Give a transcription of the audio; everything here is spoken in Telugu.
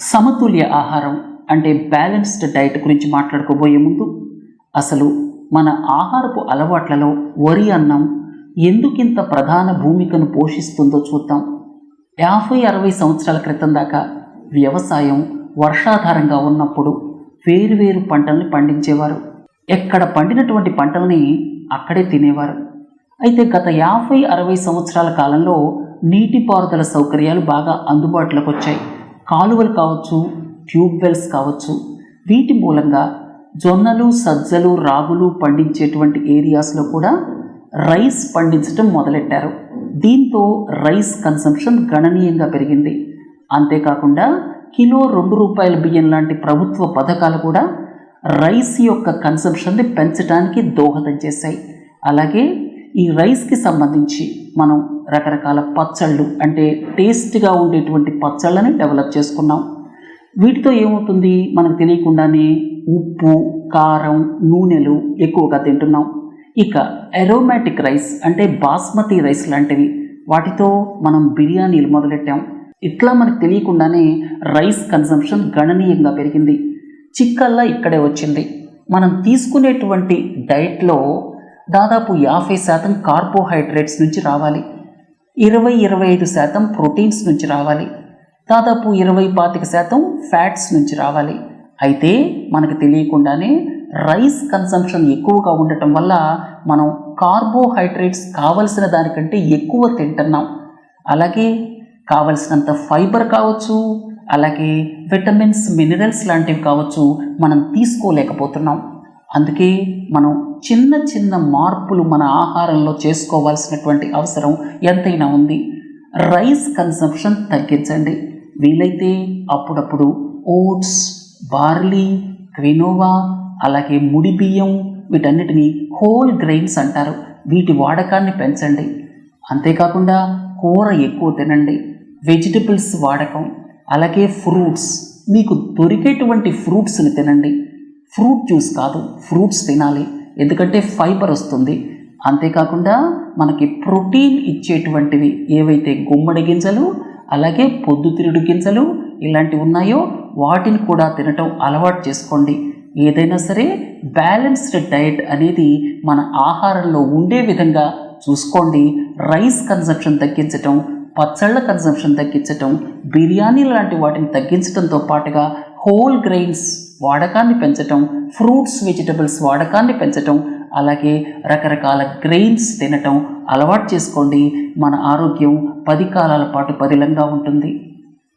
సమతుల్య ఆహారం అంటే బ్యాలెన్స్డ్ డైట్ గురించి మాట్లాడుకోబోయే ముందు అసలు మన ఆహారపు అలవాట్లలో వరి అన్నం ఎందుకింత ప్రధాన భూమికను పోషిస్తుందో చూద్దాం. యాభై అరవై సంవత్సరాల క్రితం దాకా వ్యవసాయం వర్షాధారంగా ఉన్నప్పుడు వేరువేరు పంటల్ని పండించేవారు. ఎక్కడ పండినటువంటి పంటల్ని అక్కడే తినేవారు. అయితే గత యాభై అరవై సంవత్సరాల కాలంలో నీటిపారుదల సౌకర్యాలు బాగా అందుబాటులోకి వచ్చాయి కాలువలు కావచ్చు ట్యూబ్ వెల్స్ కావచ్చు వీటి మూలంగా జొన్నలు సజ్జలు రాగులు పండించేటువంటి ఏరియాస్లో కూడా రైస్ పండించడం మొదలెట్టారు. దీంతో రైస్ కన్సంప్షన్ గణనీయంగా పెరిగింది. అంతేకాకుండా కిలో రెండు రూపాయల బియ్యం లాంటి ప్రభుత్వ పథకాలు కూడా రైస్ యొక్క కన్సంప్షన్ని పెంచడానికి దోహదం చేశాయి. అలాగే ఈ రైస్కి సంబంధించి మనం రకరకాల పచ్చళ్ళు అంటే టేస్ట్గా ఉండేటువంటి పచ్చళ్ళని డెవలప్ చేసుకున్నాం. వీటితో ఏమవుతుంది? మనకు తెలియకుండానే ఉప్పు కారం నూనెలు ఎక్కువగా తింటున్నాం. ఇక ఎరోమాటిక్ రైస్ అంటే బాస్మతి రైస్ లాంటివి. వాటితో మనం బిర్యానీలు మొదలెట్టాం. ఇట్లా మనకు తెలియకుండానే రైస్ కన్సంప్షన్ గణనీయంగా పెరిగింది. చిక్కల్లా ఇక్కడే వచ్చింది. మనం తీసుకునేటువంటి డైట్లో దాదాపు యాభై శాతం కార్బోహైడ్రేట్స్ నుంచి రావాలి. ఇరవై ఇరవై ఐదు శాతం ప్రోటీన్స్ నుంచి రావాలి. దాదాపు ఇరవై పాతిక శాతం ఫ్యాట్స్ నుంచి రావాలి. అయితే మనకు తెలియకుండానే రైస్ కన్సంప్షన్ ఎక్కువగా ఉండటం వల్ల మనం కార్బోహైడ్రేట్స్ కావలసిన దానికంటే ఎక్కువ తింటున్నాం. అలాగే కావలసినంత ఫైబర్ కావచ్చు అలాగే విటమిన్స్ మినరల్స్ లాంటివి కావచ్చు మనం తీసుకోలేకపోతున్నాం. అందుకే మనం చిన్న చిన్న మార్పులు మన ఆహారంలో చేసుకోవాల్సినటువంటి అవసరం ఎంతైనా ఉంది. రైస్ కన్సంప్షన్ తగ్గించండి. వీలైతే అప్పుడప్పుడు ఓట్స్ బార్లీ క్వినోవా అలాగే ముడి బియ్యం వీటన్నిటిని హోల్ గ్రెయిన్స్ అంటారు. వీటి వాడకాన్ని పెంచండి. అంతేకాకుండా కూర ఎక్కువ తినండి. వెజిటబుల్స్ వాడకం అలాగే ఫ్రూట్స్. మీకు దొరికేటువంటి ఫ్రూట్స్ని తినండి. ఫ్రూట్ జ్యూస్ కాదు ఫ్రూట్స్ తినాలి. ఎందుకంటే ఫైబర్ వస్తుంది. అంతేకాకుండా మనకి ప్రోటీన్ ఇచ్చేటువంటివి ఏవైతే గుమ్మడి గింజలు అలాగే పొద్దుతిరుడు గింజలు ఇలాంటివి ఉన్నాయో వాటిని కూడా తినటం అలవాటు చేసుకోండి. ఏదైనా సరే బ్యాలెన్స్డ్ డయట్ అనేది మన ఆహారంలో ఉండే విధంగా చూసుకోండి. రైస్ కన్సంప్షన్ తగ్గించటం పచ్చళ్ళ కన్సంప్షన్ తగ్గించటం బిర్యానీ లాంటి వాటిని తగ్గించడంతో పాటుగా హోల్ గ్రెయిన్స్ వాడకాన్ని పెంచటం ఫ్రూట్స్ వెజిటబుల్స్ వాడకాన్ని పెంచటం అలాగే రకరకాల గ్రెయిన్స్ తినటం అలవాటు చేసుకోండి. మన ఆరోగ్యం పది కాలాల పాటు పదిలంగా ఉంటుంది.